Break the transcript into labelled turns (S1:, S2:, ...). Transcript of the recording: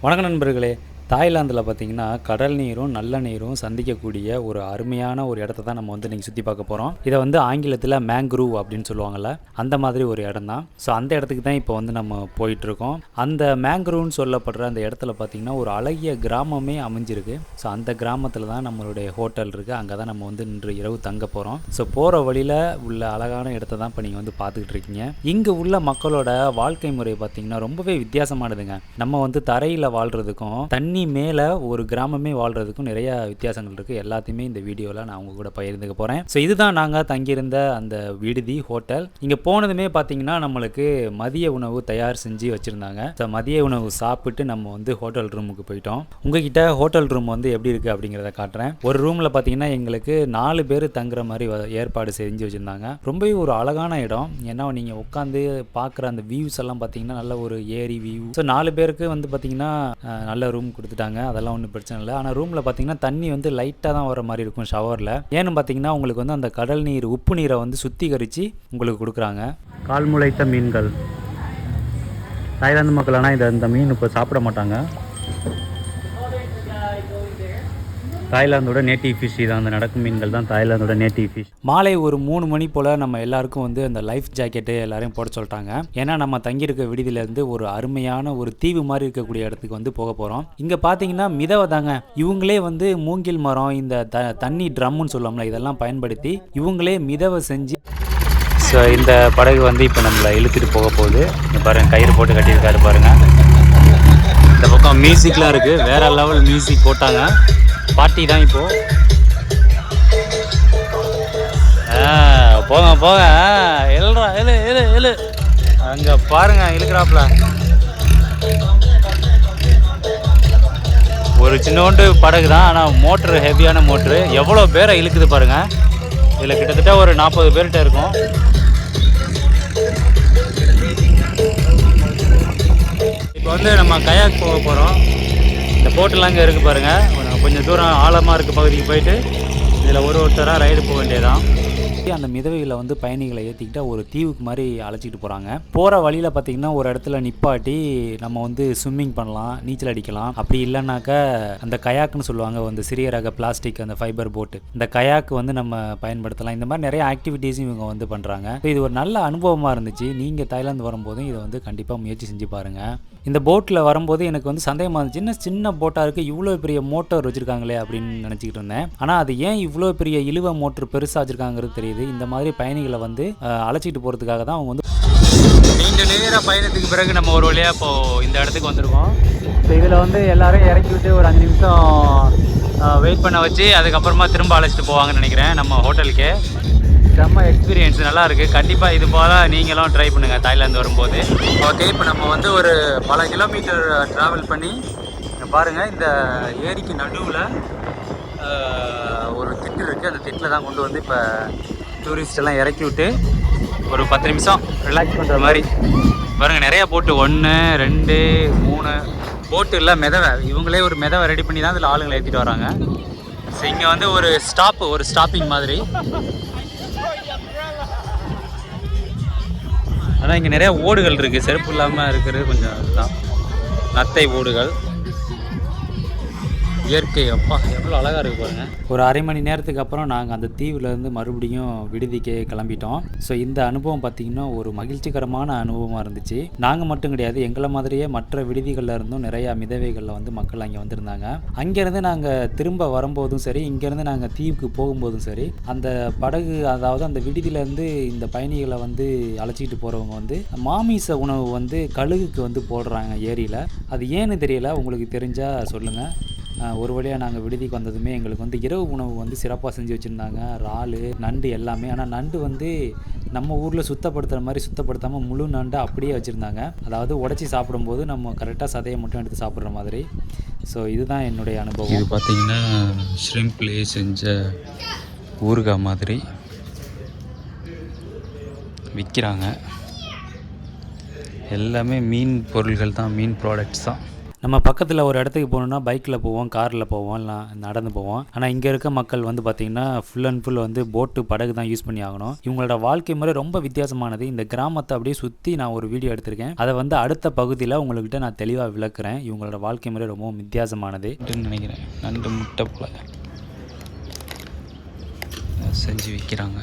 S1: வணக்கம் நண்பர்களே. தாய்லாந்தில் பார்த்தீங்கன்னா கடல் நீரும் நல்ல நீரும் சந்திக்கக்கூடிய ஒரு அருமையான ஒரு இடத்த தான் நம்ம வந்து இன்றைக்கி சுற்றி பார்க்க போகிறோம் இதை வந்து ஆங்கிலத்தில் மேங்க்ரூவ் அப்படின்னு சொல்லுவாங்கள்ல அந்த மாதிரி ஒரு இடம் தான் ஸோ அந்த இடத்துக்கு தான் இப்போ வந்து நம்ம போயிட்டுருக்கோம். அந்த மேங்க்ரூவ்னு சொல்லப்படுற அந்த இடத்துல பார்த்தீங்கன்னா ஒரு அழகிய கிராமமே அமைஞ்சிருக்கு. ஸோ அந்த கிராமத்தில் தான் நம்மளுடைய ஹோட்டல் இருக்குது அங்கே தான் நம்ம வந்து இன்று இரவு தங்க போகிறோம் ஸோ போகிற வழியில் உள்ள அழகான இடத்த தான் இப்போ நீங்கள் வந்து பார்த்துக்கிட்டு இருக்கீங்க. இங்கே உள்ள மக்களோட வாழ்க்கை முறை பார்த்தீங்கன்னா ரொம்பவே வித்தியாசமானதுங்க. நம்ம வந்து தரையில் வாழ்கிறதுக்கும் தண்ணி மேலே ஒரு கிராமமே வாழ்கிறதுக்கும் நிறைய வித்தியாசங்கள் இருக்குது எல்லாத்தையுமே இந்த வீடியோவில் நான் உங்கள் கூட பகிர்ந்துக்க போகிறேன் ஸோ இதுதான் நாங்கள் தங்கியிருந்த அந்த விடுதி ஹோட்டல். இங்கே போனதுமே பார்த்தீங்கன்னா நம்மளுக்கு மதிய உணவு தயார் செஞ்சு வச்சுருந்தாங்க. ஸோ மதிய உணவு சாப்பிட்டு நம்ம வந்து ஹோட்டல் ரூமுக்கு போயிட்டோம். உங்ககிட்ட ஹோட்டல் ரூம் வந்து எப்படி இருக்குது அப்படிங்கிறத காட்டுறேன். ஒரு ரூமில் பார்த்தீங்கன்னா எங்களுக்கு நாலு பேர் தங்குற மாதிரி வ- ஏற்பாடு செஞ்சு வச்சுருந்தாங்க. ரொம்பவே ஒரு அழகான இடம். ஏன்னா நீங்கள் உட்காந்து பார்க்குற அந்த வியூஸ் எல்லாம் பார்த்தீங்கன்னா நல்ல ஒரு ஏரி வியூ ஸோ நாலு பேருக்கு வந்து பார்த்தீங்கன்னா நல்ல ரூம் கொடுத்துட்டாங்க அதெல்லாம் ஒன்றும் பிரச்சனை இல்லை. ஆனால் ரூமில் பார்த்தீங்கன்னா தண்ணி வந்து லைட்டாக தான் வர மாதிரி இருக்கும் ஷவரில் ஏன்னு பார்த்தீங்கன்னா உங்களுக்கு வந்து அந்த கடல் நீர் உப்பு நீரை வந்து சுத்திகரித்து உங்களுக்கு கொடுக்குறாங்க. கால் முளைத்த மீன்கள். தாய்லாந்து மக்கள் ஆனால் இதை இந்த மீன் இப்போ சாப்பிட மாட்டாங்க. தாய்லாந்தோட நேட்டிவ் ஃபிஷ் இதான். அந்த நடக்கும் மீன்கள் தான் தாய்லாந்தோட நேட்டிவ் ஃபிஷ் மாலை ஒரு மூணு மணி போல் நம்ம எல்லாருக்கும் வந்து அந்த லைஃப் ஜாக்கெட்டு எல்லாரையும் போட சொல்லிட்டாங்க. ஏன்னா நம்ம தங்கியிருக்க விடுதியிலேருந்து ஒரு அருமையான ஒரு தீவு மாதிரி இருக்கக்கூடிய இடத்துக்கு வந்து போக போகிறோம் இங்கே பார்த்தீங்கன்னா மிதவை தாங்க. இவங்களே வந்து மூங்கில் மரம் இந்த த தண்ணி ட்ரம்முன்னு சொல்லுவோம்ல இதெல்லாம் பயன்படுத்தி இவங்களே மிதவை செஞ்சு ஸோ இந்த படகு வந்து இப்போ நம்மளை இழுத்துட்டு போக போகுது. இங்க பாருங்க கயிறு போட்டு கட்டியிருக்காரு பாருங்க. இந்த பக்கம் மியூசிக்லாம் இருக்கு. வேற லெவல் மியூசிக் போட்டாங்க. பார்ட்டி தான் இப்போ. போங்க போங்க. எழுறா எழு எழு எழு. அங்க பாருங்க இழுக்கிறாப்ல ஒரு சின்னோண்டு படகு தான் ஆனால் மோட்ரு ஹெவியான மோட்ரு. எவ்வளோ பேரை இழுக்குது பாருங்க. இதில் கிட்டத்தட்ட ஒரு நாற்பது பேர்கிட்ட இருக்கும். இப்போ வந்து நம்ம கயாக் போக போகிறோம் இந்த போட்டெல்லாம் இங்கே இருக்குது பாருங்கள் கொஞ்சம் தூரம் ஆழமாக இருக்க பகுதிக்கு போயிட்டு இதில் ஒரு ஒருத்தராக ரைடு போக வேண்டியதான் அந்த மிதவைகளை வந்து பயணிகளை ஏற்றிக்கிட்டா ஒரு தீவுக்கு மாதிரி அழைச்சிட்டு போகிறாங்க போகிற வழியில் பார்த்தீங்கன்னா ஒரு இடத்துல நிப்பாட்டி நம்ம வந்து ஸ்விம்மிங் பண்ணலாம் நீச்சல் அடிக்கலாம். அப்படி இல்லைனாக்கா அந்த கயாக்குன்னு சொல்லுவாங்க அந்த சிறிய ரக பிளாஸ்டிக் அந்த ஃபைபர் போட்டு இந்த கயாக்கு வந்து நம்ம பயன்படுத்தலாம். இந்த மாதிரி நிறைய ஆக்டிவிட்டீஸும் இவங்க வந்து பண்ணுறாங்க இது ஒரு நல்ல அனுபவமாக இருந்துச்சு. நீங்கள் தாய்லாந்து வரும்போதும் இதை வந்து கண்டிப்பாக முயற்சி செஞ்சு பாருங்கள் இந்த போட்டில் வரும்போது எனக்கு வந்து சந்தேகமாக இருந்துச்சு சின்ன சின்ன போட்டாக இருக்குது இவ்வளோ பெரிய மோட்டார் வச்சுருக்காங்களே? அப்படின்னு நினச்சிக்கிட்டு இருந்தேன். ஆனால் அது ஏன் இவ்வளோ பெரிய இழுவ மோட்டர் பெருசாக வச்சுருக்காங்கிறது தெரியுது. இந்த மாதிரி பயணிகளை வந்து அழைச்சிட்டு போகிறதுக்காக தான் அவங்க வந்து நீண்ட நேர பயணத்துக்கு பிறகு நம்ம ஒரு வழியாக இப்போது இந்த இடத்துக்கு வந்திருக்கோம். இப்போ இதில் வந்து எல்லோரும் இறக்கி விட்டு ஒரு அஞ்சு நிமிஷம் வெயிட் பண்ண வச்சு அதுக்கப்புறமா திரும்ப அழைச்சிட்டு போவாங்கன்னு நினைக்கிறேன் நம்ம ஹோட்டலுக்கு. செம்ம எக்ஸ்பீரியன்ஸ் நல்லா இருக்குது கண்டிப்பாக இது போல் நீங்களும் ட்ரை பண்ணுங்கள் தாய்லாந்து வரும்போது. ஓகே இப்போ நம்ம வந்து ஒரு பல கிலோமீட்டர் ட்ராவல் பண்ணி இங்க பாருங்க இந்த ஏரிக்கு நடுவில் ஒரு திட்டு இருக்குது அந்த திட்டில் தான் கொண்டு வந்து இப்போ டூரிஸ்ட் எல்லாம் இறக்கி விட்டு ஒரு பத்து நிமிஷம் ரிலாக்ஸ் பண்ணுற மாதிரி. பாருங்க நிறைய போட்டு ஒன்று ரெண்டு மூணு. போட்டு இல்லை மிதவை. இவங்களே ஒரு மிதவை ரெடி பண்ணி தான் அதில் ஆளுங்களை ஏற்றிட்டு வராங்க. ஸோ இங்கே வந்து ஒரு ஸ்டாப்பு ஒரு ஸ்டாப்பிங் மாதிரி. ஆனால் இங்கே நிறைய ஓடுகள் இருக்குது செருப்பு இல்லாமல் இருக்கிறது கொஞ்சம் இதுதான் நத்தை ஓடுகள். இயற்கை அப்பா எவ்வளோ அழகாக இருக்கு பாருங்க. ஒரு அரை மணி நேரத்துக்கு அப்புறம் நாங்கள் அந்த தீவுலேருந்து மறுபடியும் விடுதிக்கு கிளம்பிட்டோம். ஸோ இந்த அனுபவம் பார்த்திங்கன்னா ஒரு மகிழ்ச்சிகரமான அனுபவமாக இருந்துச்சு. நாங்கள் மட்டும் கிடையாது எங்களை மாதிரியே மற்ற விடுதிகளில் இருந்தும் நிறையா மிதவைகளில் வந்து மக்கள் அங்கே வந்திருந்தாங்க. அங்கேருந்து நாங்கள் திரும்ப வரும்போதும் சரி இங்கேருந்து நாங்கள் தீவுக்கு போகும்போதும் சரி அந்த படகு அதாவது அந்த விடுதியிலேருந்து இந்த பயணிகளை வந்து அழைச்சிக்கிட்டு போகிறவங்க வந்து மாமிச உணவு வந்து கழுகுக்கு வந்து போடுறாங்க ஏரியில். அது ஏன்னு தெரியல உங்களுக்கு தெரிஞ்சால் சொல்லுங்கள் ஒரு வழியாக நாங்கள் விடுதிக்கு வந்ததுமே எங்களுக்கு வந்து இரவு உணவு வந்து சிறப்பாக செஞ்சு வச்சுருந்தாங்க. இறால் நண்டு எல்லாமே. ஆனால் நண்டு வந்து நம்ம ஊரில் சுத்தப்படுத்துகிற மாதிரி சுத்தப்படுத்தாமல் முழு நண்டை அப்படியே வச்சுருந்தாங்க. அதாவது உடச்சி சாப்பிடும்போது நம்ம கரெக்டாக சதையை மட்டும் எடுத்து சாப்பிட்ற மாதிரி. ஸோ இதுதான் என்னுடைய அனுபவம். இது பார்த்தீங்கன்னா ஷ்ரிம்ப்லேயே செஞ்ச ஊறுகாய் மாதிரி விற்கிறாங்க எல்லாமே மீன் பொருள்கள் தான் மீன் ப்ராடக்ட்ஸ் தான். நம்ம பக்கத்தில் ஒரு இடத்துக்கு போகணுன்னா பைக்கில் போவோம் காரில் போவோம் இல்லை நடந்து போவோம். ஆனால் இங்கே இருக்க மக்கள் வந்து பார்த்திங்கன்னா ஃபுல் அண்ட் ஃபுல் வந்து போட்டு படகு தான் யூஸ் பண்ணி ஆகணும். இவங்களோட வாழ்க்கை முறை ரொம்ப வித்தியாசமானது. இந்த கிராமத்தை அப்படியே சுற்றி நான் ஒரு வீடியோ எடுத்திருக்கேன். அதை வந்து அடுத்த பகுதியில் உங்கள்கிட்ட நான் தெளிவாக விளக்குறேன். இவங்களோட வாழ்க்கை முறை ரொம்பவும் வித்தியாசமானது. நினைக்கிறேன். நண்டு முட்டை போல. செஞ்சு விற்கிறாங்க